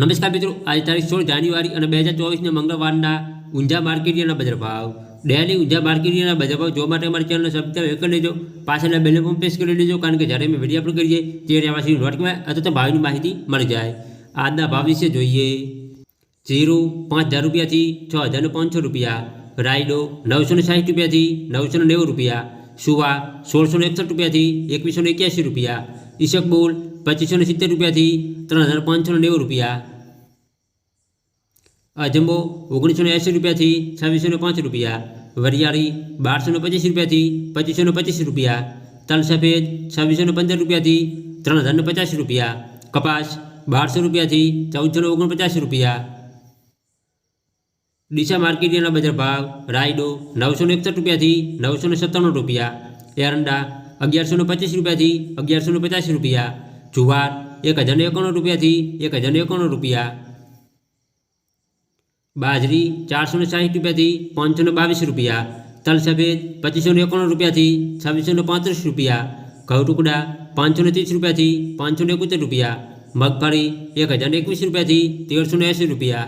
નમસ્કાર મિત્રો આજે તારીખ સોળ જાન્યુઆરી અને બે હજાર ચોવીસના મંગળવારના ઊંઝા માર્કેટિયાના બજાર ભાવ ડેલી ઊંઝા માર્કેટિયાના બજાર ભાવ જોવા માટે અમારી ચેનલને સબસ્ક્રાઈબ કરી લેજો પાછળના બેલ પણ પ્રેસ કરી લેજો કારણ કે જ્યારે અમે વિડીયો અપલોડ કરીએ તે રહેવાસી નોટમાં અથવા તો ભાવની માહિતી મળી જાય આજના ભાવ વિશે જોઈએ જીરું પાંચ હજાર રૂપિયાથી છ હજાર પાંચસો રૂપિયા રાયડો નવસો ને સાઠ રૂપિયાથી નવસો ને નેવું રૂપિયા સુવા સોળસો ને એકસઠ રૂપિયાથી એકવીસો ને એક્યાસી રૂપિયા ઈશકબુલ પચીસો ને સિત્તેર રૂપિયાથી ત્રણ હજાર પાંચસો ને નેવું રૂપિયા અજંબો ઓગણીસો ને એંસી રૂપિયાથી છવ્વીસો ને પાંચ રૂપિયા વરિયાળી બારસો ને પચીસ રૂપિયાથી પચીસો ને પચીસ રૂપિયા તલ સફેદ છવ્વીસો ને પંદર રૂપિયાથી ત્રણ હજાર ને પચાસ રૂપિયા કપાસ બારસો રૂપિયાથી ચૌદસો ને ઓગણપચાસ રૂપિયા ડીસા માર્કેટિયાના બજાર ભાવ રાયડો નવસો ને એકસઠ રૂપિયાથી નવસો ને સત્તાણું રૂપિયા એરંડા અગિયારસો ને પચીસ રૂપિયાથી અગિયારસો ને પચાસ રૂપિયા જુવાર એક હજાર ને એકાણું રૂપિયાથી એક હજાર ને એકાણું રૂપિયા બાજરી ચારસો ને સાઠ રૂપિયાથી પાંચસો ને બાવીસ રૂપિયા તલ સફેદ પચીસો ને એકાણું રૂપિયાથી છવ્વીસો ને પાંત્રીસ રૂપિયા ઘઉં ટુકડા પાંચસો ને ત્રીસ રૂપિયાથી પાંચસો ને એકોતેર રૂપિયા મગફળી એક હજાર ને એકવીસ રૂપિયાથી તેરસો ને એંસી રૂપિયા